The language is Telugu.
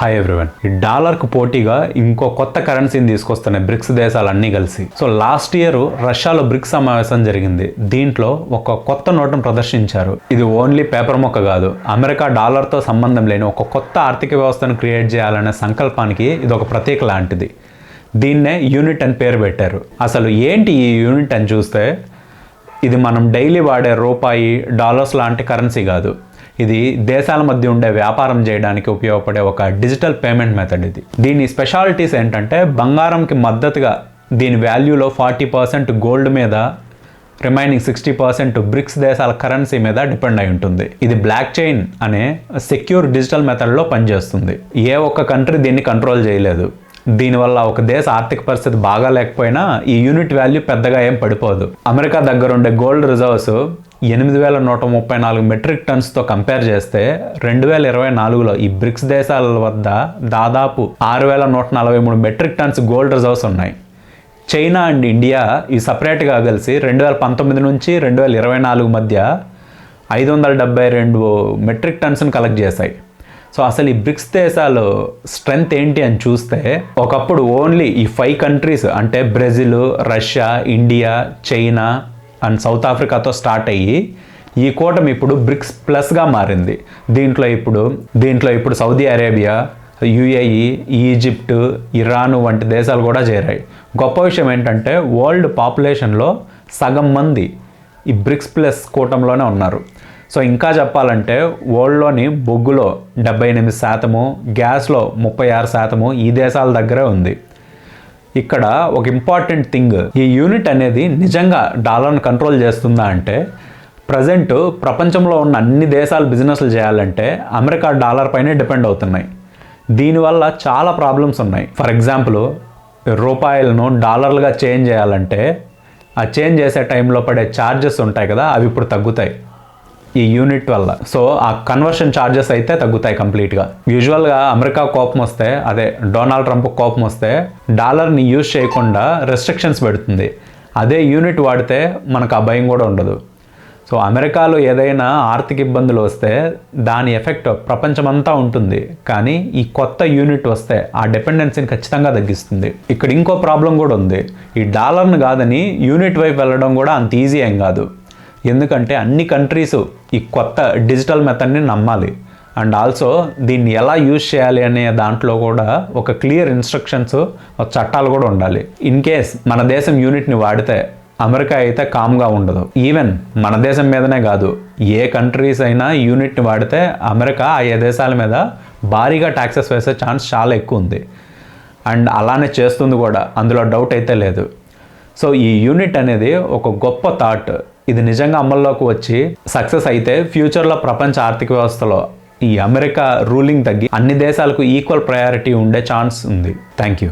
హాయ్ ఎవ్రీవన్ ఈ డాలర్కు పోటీగా ఇంకో కొత్త కరెన్సీని తీసుకొస్తున్నాయి బ్రిక్స్ దేశాలన్నీ కలిసి. సో లాస్ట్ ఇయర్ రష్యాలో బ్రిక్స్ సమావేశం జరిగింది. దీంట్లో ఒక కొత్త నోటును ప్రదర్శించారు. ఇది ఓన్లీ పేపర్ మొక్క కాదు. అమెరికా డాలర్తో సంబంధం లేని ఒక కొత్త ఆర్థిక వ్యవస్థను క్రియేట్ చేయాలనే సంకల్పానికి ఇది ఒక ప్రతీక లాంటిది. దీన్నే యూనిట్ అని పేరు పెట్టారు. అసలు ఏంటి ఈ యూనిట్ అని చూస్తే ఇది మనం డైలీ వాడే రూపాయి డాలర్స్ లాంటి కరెన్సీ కాదు. ఇది దేశాల మధ్య ఉండే వ్యాపారం చేయడానికి ఉపయోగపడే ఒక డిజిటల్ పేమెంట్ మెథడ్ ఇది. దీని స్పెషాలిటీస్ ఏంటంటే బంగారంకి మద్దతుగా దీని వాల్యూలో ఫార్టీ పర్సెంట్ గోల్డ్ మీద రిమైనింగ్ సిక్స్టీ పర్సెంట్ బ్రిక్స్ దేశాల కరెన్సీ మీద డిపెండ్ అయి ఉంటుంది. ఇది బ్లాక్ చైన్ అనే సెక్యూర్ డిజిటల్ మెథడ్లో పనిచేస్తుంది. ఏ ఒక్క కంట్రీ దీన్ని కంట్రోల్ చేయలేదు. దీనివల్ల ఒక దేశ ఆర్థిక పరిస్థితి బాగా లేకపోయినా ఈ యూనిట్ వాల్యూ పెద్దగా ఏం పడిపోదు. అమెరికా దగ్గర ఉండే గోల్డ్ రిజర్వ్స్ ఎనిమిది వేల నూట ముప్పై నాలుగు మెట్రిక్ టన్స్తో కంపేర్ చేస్తే రెండు వేల ఇరవై నాలుగులో ఈ బ్రిక్స్ దేశాల వద్ద దాదాపు ఆరు వేల నూట నలభై మూడు మెట్రిక్ టన్స్ గోల్డ్ రిజర్వ్స్ ఉన్నాయి. చైనా అండ్ ఇండియా ఈ సపరేట్గా కలిసి రెండు వేల పంతొమ్మిది నుంచి రెండు వేల ఇరవై నాలుగు మధ్య ఐదు వందల డెబ్బై రెండు మెట్రిక్ టన్స్ని కలెక్ట్ చేశాయి. సో అసలు ఈ బ్రిక్స్ దేశాలు స్ట్రెంగ్త్ ఏంటి అని చూస్తే ఒకప్పుడు ఓన్లీ ఈ ఫైవ్ కంట్రీస్ అంటే Brazil Russia India China and South ఆఫ్రికాతో start అయ్యి ఈ కూటమి ఇప్పుడు బ్రిక్స్ ప్లస్గా మారింది. దీంట్లో ఇప్పుడు దీంట్లో ఇప్పుడు Saudi Arabia UAE Egypt Iran వంటి దేశాలు కూడా చేరాయి. గొప్ప విషయం ఏంటంటే వరల్డ్ పాపులేషన్లో సగం మంది ఈ బ్రిక్స్ ప్లస్ కూటంలోనే ఉన్నారు. సో ఇంకా చెప్పాలంటే వరల్డ్లోని బొగ్గులో డెబ్బై ఎనిమిది శాతము గ్యాస్లో ముప్పై ఆరు శాతము ఈ దేశాల దగ్గరే ఉంది. ఇక్కడ ఒక ఇంపార్టెంట్ థింగ్. ఈ యూనిట్ అనేది నిజంగా డాలర్ను కంట్రోల్ చేస్తుందా అంటే ప్రజెంట్ ప్రపంచంలో ఉన్న అన్ని దేశాలు బిజినెస్లు చేయాలంటే అమెరికా డాలర్ పైనే డిపెండ్ అవుతున్నాయి. దీనివల్ల చాలా ప్రాబ్లమ్స్ ఉన్నాయి. ఫర్ ఎగ్జాంపుల్ రూపాయలను డాలర్లుగా చేంజ్ చేయాలంటే ఆ చేంజ్ చేసే టైంలో పడే ఛార్జెస్ ఉంటాయి కదా అవి ఇప్పుడు తగ్గుతాయి. ఈ యూనిట్ వల్ల. సో ఆ కన్వర్షన్ ఛార్జెస్ అయితే తగ్గుతాయి కంప్లీట్గా యూజువల్గా అమెరికా కోపం వస్తే అదే డొనాల్డ్ ట్రంప్ కోపం వస్తే డాలర్ని యూజ్ చేయకుండా రెస్ట్రిక్షన్స్ పెడుతుంది. అదే యూనిట్ వాడితే మనకు ఆ భయం కూడా ఉండదు. సో అమెరికాలో ఏదైనా ఆర్థిక ఇబ్బందులు వస్తే దాని ఎఫెక్ట్ ప్రపంచమంతా ఉంటుంది. కానీ ఈ కొత్త యూనిట్ వస్తే ఆ డిపెండెన్సీని ఖచ్చితంగా తగ్గిస్తుంది. ఇక్కడ ఇంకో ప్రాబ్లం కూడా ఉంది. ఈ డాలర్ను కాదని యూనిట్ వైపు వెళ్ళడం కూడా అంత ఈజీ ఏం కాదు. ఎందుకంటే అన్ని కంట్రీస్ ఈ కొత్త డిజిటల్ మెథడ్ని నమ్మాలి. అండ్ ఆల్సో దీన్ని ఎలా యూజ్ చేయాలి అనే దాంట్లో కూడా ఒక క్లియర్ ఇన్స్ట్రక్షన్స్ చట్టాలు కూడా ఉండాలి. ఇన్ కేస్ మన దేశం యూనిట్ని వాడితే అమెరికా అయితే కామ్గా ఉండదు. ఈవెన్ మన దేశం మీదనే కాదు ఏ కంట్రీస్ అయినా యూనిట్ని వాడితే అమెరికా ఆయా దేశాల మీద భారీగా ట్యాక్సెస్ వేసే ఛాన్స్ చాలా ఎక్కువ ఉంది. అండ్ అలానే చేస్తుంది కూడా అందులో డౌట్ అయితే లేదు. సో ఈ యూనిట్ అనేది ఒక గొప్ప థాట్. ఇది నిజంగా అమల్లోకి వచ్చి సక్సెస్ అయితే ఫ్యూచర్లో ప్రపంచ ఆర్థిక వ్యవస్థలో ఈ అమెరికా రూలింగ్ తగ్గి అన్ని దేశాలకు ఈక్వల్ ప్రయారిటీ ఉండే ఛాన్స్ ఉంది. Thank you.